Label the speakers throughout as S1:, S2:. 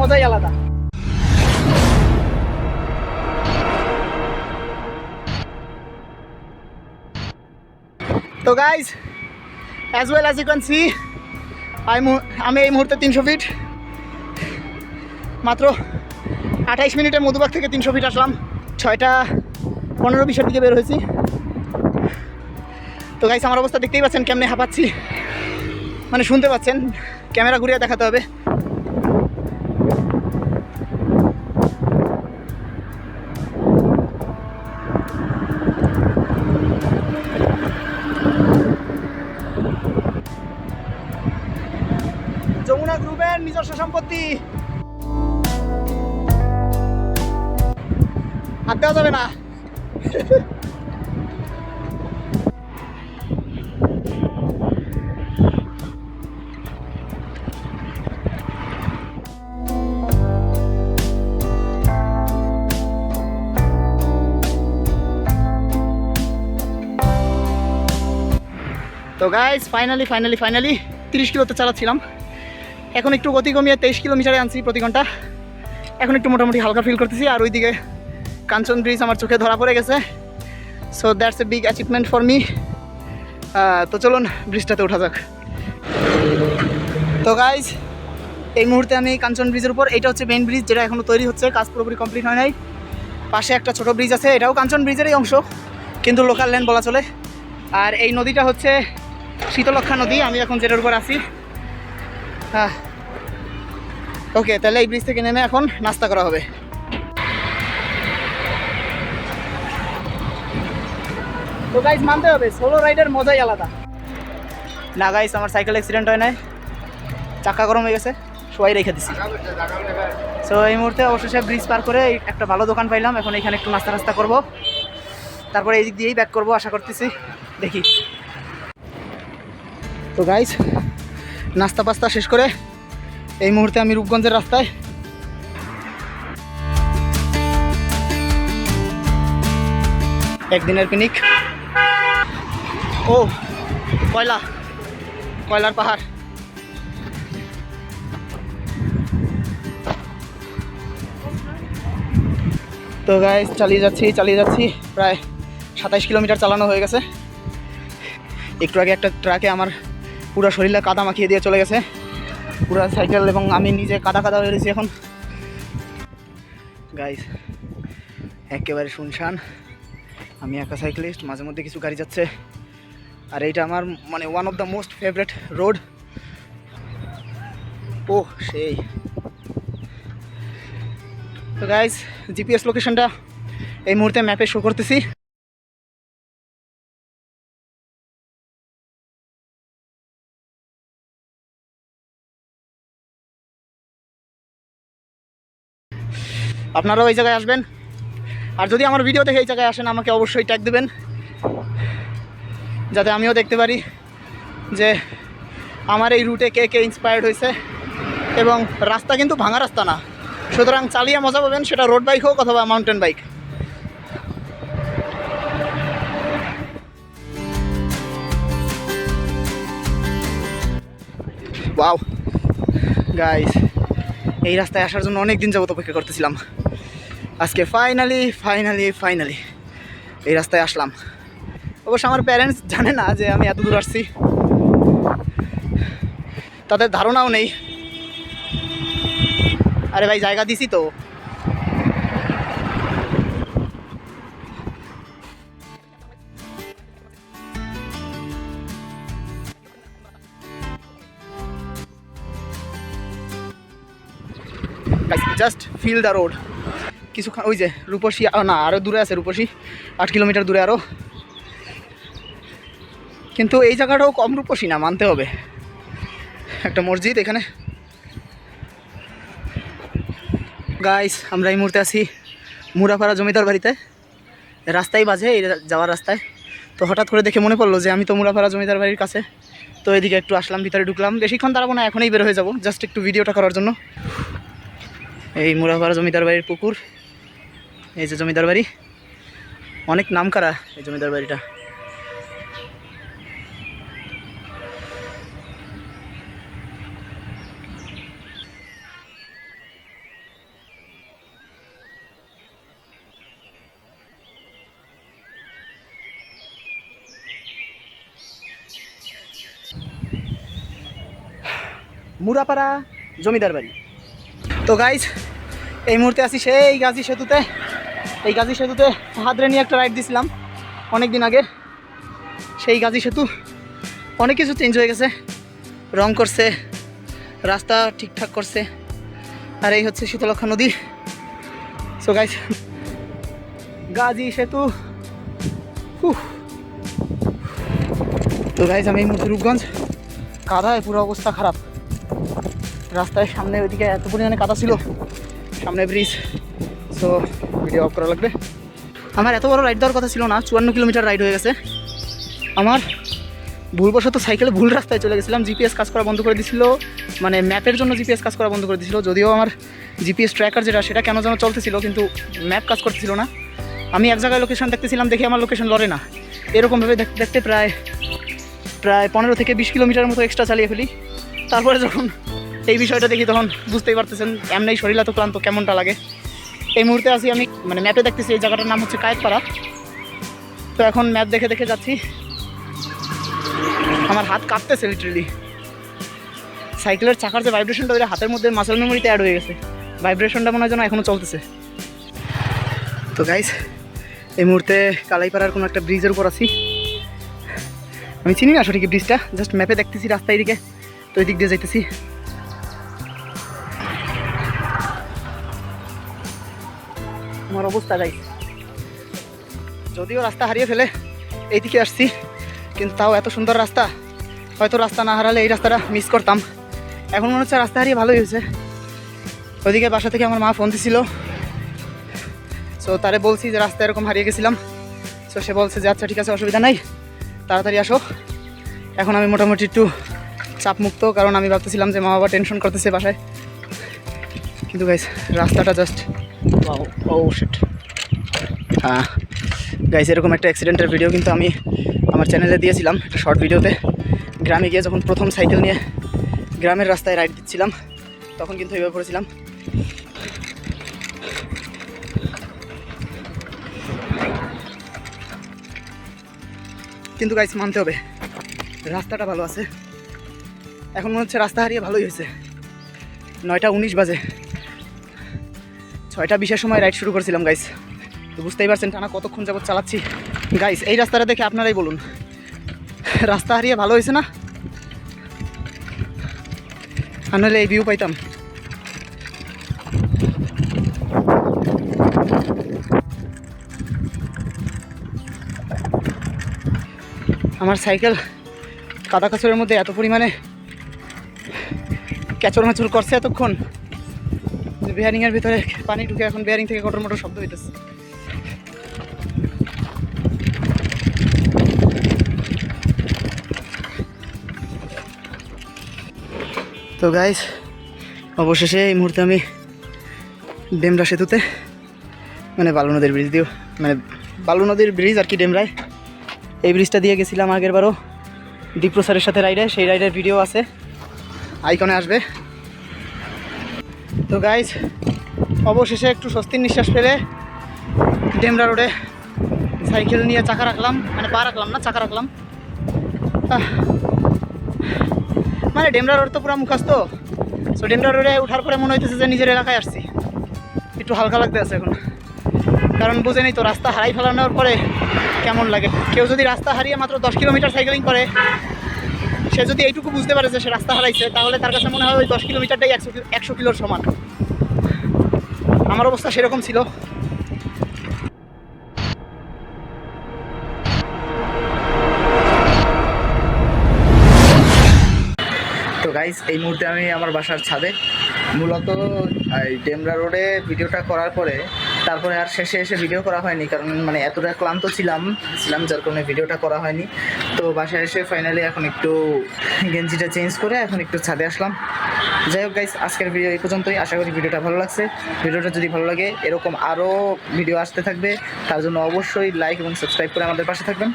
S1: মজাই আলাদা। তো guys as well as you can see I আমি এই মুহূর্তে তিনশো ফিট মাত্র আঠাইশ মিনিটে মধুবাগ থেকে তিনশো ফিট আসলাম। ছয়টা পনেরো বিশের দিকে বের হয়েছি। তো গাইস আমার অবস্থা দেখতেই পাচ্ছেন, কেমনে হাঁপাচ্ছি। মানে শুনতে পাচ্ছেন, ক্যামেরা ঘুরিয়ে দেখাতে হবে। সম্পত্তি। হাত দেওয়া যাবে না। তো গাইস ফাইনালি ফাইনালি ফাইনালি তিরিশ কিলোতে চালাচ্ছিলাম। এখন একটু গতি কমিয়ে তেইশ কিলোমিটারে আনছি প্রতি ঘণ্টা। এখন একটু মোটামুটি হালকা ফিল করতেছি, আর ওইদিকে কাঞ্চন ব্রিজ আমার চোখে ধরা পড়ে গেছে। So that's a big achievement for me তো চলুন ব্রিজটাতে ওঠা যাক। তো গাইজ এই মুহূর্তে আমি কাঞ্চন ব্রিজের উপর, এটা হচ্ছে মেইন ব্রিজ যেটা এখনও তৈরি হচ্ছে, কাজ পুরোপুরি কমপ্লিট হয় নাই। পাশে একটা ছোট ব্রিজ আছে, এটাও কাঞ্চন ব্রিজেরই অংশ, কিন্তু লোকাল ল্যান্ড বলা চলে। আর এই নদীটা হচ্ছে শীতলক্ষা নদী, আমি এখন যেটার উপর আছি। হ্যাঁ ওকে, তাহলে এই ব্রিজ থেকে নেমে এখন নাস্তা করা হবে। তো গাইজ মানতে হবে সোলো রাইডের মজাই আলাদা। না গাইজ আমার সাইকেল অ্যাক্সিডেন্ট হয় নাই। চাকা গরম হয়ে গেছে সবাই রেখে দিছি। সো এই মুহূর্তে অবশেষে ব্রিজ পার করে একটা ভালো দোকান পাইলাম। এখন এখানে একটু নাস্তা নাস্তা করব। তারপরে এই দিক দিয়েই ব্যাক করব, আশা করতেছি। দেখি। তো গাইজ নাস্তা পাস্তা শেষ করে এই মুহূর্তে আমি রূপগঞ্জের রাস্তায়। একদিনের পিকনিক ও, কয়লা, কয়লার পাহাড়। তো গাইজ চালিয়ে যাচ্ছি চালিয়ে যাচ্ছি। প্রায় সাতাইশ কিলোমিটার চালানো হয়ে গেছে। একটু আগে একটা ট্রাকে আমার পুরো শরীরে কাদা মাখিয়ে দিয়ে চলে গেছে। পুরো সাইকেল এবং আমি নিজে কাদা কাদা হয়ে রয়েছি এখন। গাইজ একেবারে শুনশান। আমি একা সাইক্লিস্ট মাঝে মধ্যে কিছু গাড়ি যাচ্ছে। আর এইটা আমার মানে one of the most favourite road ও সেই। তো গাইজ জিপিএস লোকেশনটা এই মুহূর্তে ম্যাপে শো করতেছি। আপনারাও এই জায়গায় আসবেন। আর যদি আমার ভিডিও দেখে এই জায়গায় আসেন, আমাকে অবশ্যই ট্যাগ দেবেন। যাতে আমিও দেখতে পারি যে আমার এই রুটে কে কে ইন্সপায়ার্ড হয়েছে। এবং রাস্তা কিন্তু ভাঙা রাস্তা না। সুতরাং চালিয়ে মজা পাবেন, সেটা রোড বাইক হোক অথবা মাউন্টেন বাইক ওয়াও গাইস এই রাস্তায় আসার জন্য অনেক দিন যাবত অপেক্ষা করতেছিলাম। আজকে ফাইনালি ফাইনালি ফাইনালি এই রাস্তায় আসলাম। অবশ্য আমার প্যারেন্টস জানে না যে আমি এত দূর আসছি। তাদের ধারণাও নেই। আরে ভাই, জায়গা দিছি তো। জাস্ট ফিল দ্য রোড কিছুক্ষণ ওই যে রূপসী না আরও দূরে আছে রূপসী। আট কিলোমিটার দূরে আরও কিন্তু এই জায়গাটাও কম রূপসী না, মানতে হবে। একটা মসজিদ এখানে। গাইস আমরা এই মুহূর্তে আছি মুরাপাড়া জমিদার বাড়িতে। রাস্তাই বাজে, এই যাওয়ার রাস্তায়। তো হঠাৎ করে দেখে মনে পড়ল যে আমি তো মুরাপাড়া জমিদার বাড়ির কাছে। তো এদিকে একটু আসলাম, ভিতরে ঢুকলাম। বেশিক্ষণ দাঁড়াবো না, এখনই বের হয়ে যাব। জাস্ট একটু ভিডিওটা করার জন্য। এই মুরাপাড়া জমিদার বাড়ির পুকুর। এই যে জমিদার বাড়ি। অনেক নাম করা এই জমিদার বাড়িটা। মুরাপাড়া জমিদার বাড়ি। তো গাইজ এই মুহূর্তে আছি সেই গাজী সেতুতে। এই গাজী সেতুতে হাতরে নিয়ে একটা রাইড দিছিলাম অনেক দিন আগে সেই গাজী সেতু অনেক কিছু চেঞ্জ হয়ে গেছে। রং করছে, রাস্তা ঠিকঠাক করছে, আর এই হচ্ছে শীতলক্ষা নদী। সো গাইজ গাজী সেতু। তো গাইজ আমি এই মুহূর্তে রূপগঞ্জ। কাদায় পুরো অবস্থা খারাপ। রাস্তায় সামনে ওইদিকে এত পরিমাণে কাদা ছিল, সামনে ব্রিজ সো ভিডিও অফ করা লাগবে। আমার এত বড় রাইড দেওয়ার কথা ছিল না, চুয়ান্ন কিলোমিটার রাইড হয়ে গেছে। আমার ভুলবশত সাইকেলে ভুল রাস্তায় চলে গেছিলাম। জিপিএস কাজ করা বন্ধ করে দিছিল মানে ম্যাপের জন্য জিপিএস কাজ করা বন্ধ করে দিছিল। যদিও আমার জিপিএস ট্র্যাকার যেটা, সেটা কেন যেন চলতেছিল, কিন্তু ম্যাপ কাজ করতেছিল না। আমি এক জায়গায় লোকেশন দেখতেছিলাম, দেখি আমার লোকেশন লড়ে না। এরকমভাবে দেখতে দেখতে প্রায় প্রায় পনেরো থেকে বিশ কিলোমিটার মতো এক্সট্রা চালিয়ে ফেলি। তারপরে যখন এই বিষয়টা দেখি, তখন বুঝতেই পারতেছেন, এমনি শরীর এত ক্লান্ত, কেমনটা লাগে? এই মুহূর্তে আছি আমি মানে ম্যাপে দেখতেছি, এই জায়গাটার নাম হচ্ছে কায়েতপাড়া। তো এখন ম্যাপ দেখে দেখে যাচ্ছি। আমার হাত কাঁপতেছে লিটারেলি সাইকেলের চাকার যে ভাইব্রেশনটা ওইটা হাতের মধ্যে মাসেল মেমোরিতে অ্যাড হয়ে গেছে। ভাইব্রেশনটা মনে হয় যেন এখনও চলতেছে। তো গাইস এই মুহূর্তে কালাইপাড়ার কোনো একটা ব্রিজের উপর আছি। আমি চিনি না সঠিক ব্রিজটা জাস্ট ম্যাপে দেখতেছি রাস্তা এদিকে। তো ওই দিক দিয়ে যাইতেছি। আমার অবস্থা গাই যদিও রাস্তা হারিয়ে ফেলে, এইদিকে আসছি, কিন্তু তাও এত সুন্দর রাস্তা। হয়তো রাস্তা না হারালে এই রাস্তাটা মিস করতাম। এখন মনে হচ্ছে রাস্তা হারিয়ে ভালোই হয়েছে। ওইদিকে বাসা থেকে আমার মা ফোন দিছিল। সো তারে বলছি যে রাস্তা এরকম হারিয়ে গেছিলাম। সো সে বলছে যে আচ্ছা ঠিক আছে, অসুবিধা নাই। তাড়াতাড়ি আসো। এখন আমি মোটামুটি একটু চাপমুক্ত, কারণ আমি ভাবতেছিলাম যে মা বাবা টেনশন করতেছে বাসায়। কিন্তু গাইস, রাস্তাটা জাস্ট ও হ্যাঁ গাইস এরকম একটা অ্যাক্সিডেন্টের ভিডিও কিন্তু আমি আমার চ্যানেলে দিয়েছিলাম, একটা শর্ট ভিডিওতে গ্রামে গিয়ে যখন প্রথম সাইকেল নিয়ে গ্রামের রাস্তায় রাইড দিচ্ছিলাম, তখন কিন্তু এইভাবে পড়েছিলাম। কিন্তু গাইস মানতে হবে, রাস্তাটা ভালো আছে। এখন মনে হচ্ছে রাস্তা হারিয়ে ভালোই হয়েছে। নয়টা উনিশ বাজে। ছয়টা বিশের সময় রাইড শুরু করেছিলাম গাইস তো বুঝতেই পারছেন টানা কতক্ষণ যাবত চালাচ্ছি। গাইস এই রাস্তাটা দেখে আপনারাই বলুন, রাস্তা হারিয়ে ভালো হয়েছে না? আর নাহলে এই ভিউ পাইতাম। আমার সাইকেল কাদা কাচরের মধ্যে এত পরিমাণে ক্যাচর ম্যাচর করছে এতক্ষণ। বেয়ারিংয়ের ভিতরে পানি ঢুকে এখন বেয়ারিং থেকে কটর মটর শব্দ হইতেছে। তো গাইস অবশেষে এই মুহূর্তে আমি ডেমরা সেতুতে মানে বালু নদীর ব্রিজ দিও মানে বালু নদীর ব্রিজ আর কি ডেমরায়, এই ব্রিজটা দিয়ে গেছিলাম আগের বারও দীপ্র স্যারের সাথে রাইডে সেই রাইডের ভিডিও আছে। আইকনে আসবে। তো গাইজ অবশেষে একটু স্বস্তির নিঃশ্বাস ফেলে ডেমরা রোডে সাইকেল নিয়ে চাকা রাখলাম। মানে পা রাখলাম না, চাকা রাখলাম। মানে ডেমরা রোড তো পুরো মুখাস্ত সো ডেমরা রোডে ওঠার পরে মনে হইতেছে যে নিজের এলাকায় আসছি। একটু হালকা লাগতে আছে এখন। কারণ বুঝে বুঝেনি তো, রাস্তা হারাই ফেলানোর পরে কেমন লাগে? কেউ যদি রাস্তা হারিয়ে মাত্র দশ কিলোমিটার সাইকেলিং করে সে যদি এইটুকু বুঝতে পারে যে সে রাস্তা হারাইছে, তাহলে তার কাছে মনে হয় ওই দশ কিলোমিটারটাই একশো একশো কিলোর সমান। আমার অবস্থা সেরকম ছিল। তো গাইস এই মুহূর্তে আমি আমার বাসার ছাদে। মূলত, এই ডেমরা রোডে ভিডিওটা করার পরে তারপরে আর শেষে এসে ভিডিও করা হয়নি, কারণ মানে এতটা ক্লান্ত ছিলাম ছিলাম যার কারণে ভিডিওটা করা হয়নি। তো বাসায় এসে ফাইনালি এখন একটু গেঞ্জিটা চেঞ্জ করে এখন একটু ছাদে আসলাম। যাই হোক গাইস আজকের ভিডিও এই পর্যন্তই। আশা করি ভিডিওটা ভালো লাগছে। ভিডিওটা যদি ভালো লাগে, এরকম আরও ভিডিও আসতে থাকবে। তার জন্য অবশ্যই লাইক এবং সাবস্ক্রাইব করে আমাদের পাশে থাকবেন।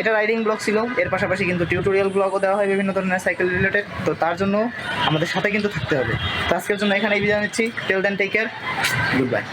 S1: এটা রাইডিং ব্লগ ছিল। এর পাশাপাশি কিন্তু টিউটোরিয়াল ব্লগও দেওয়া হয় বিভিন্ন ধরনের সাইকেল রিলেটেড তো তার জন্য আমাদের সাথে কিন্তু থাকতে হবে। তো আজকের জন্য এখানে বিদায় নিচ্ছি। Tell then take care goodbye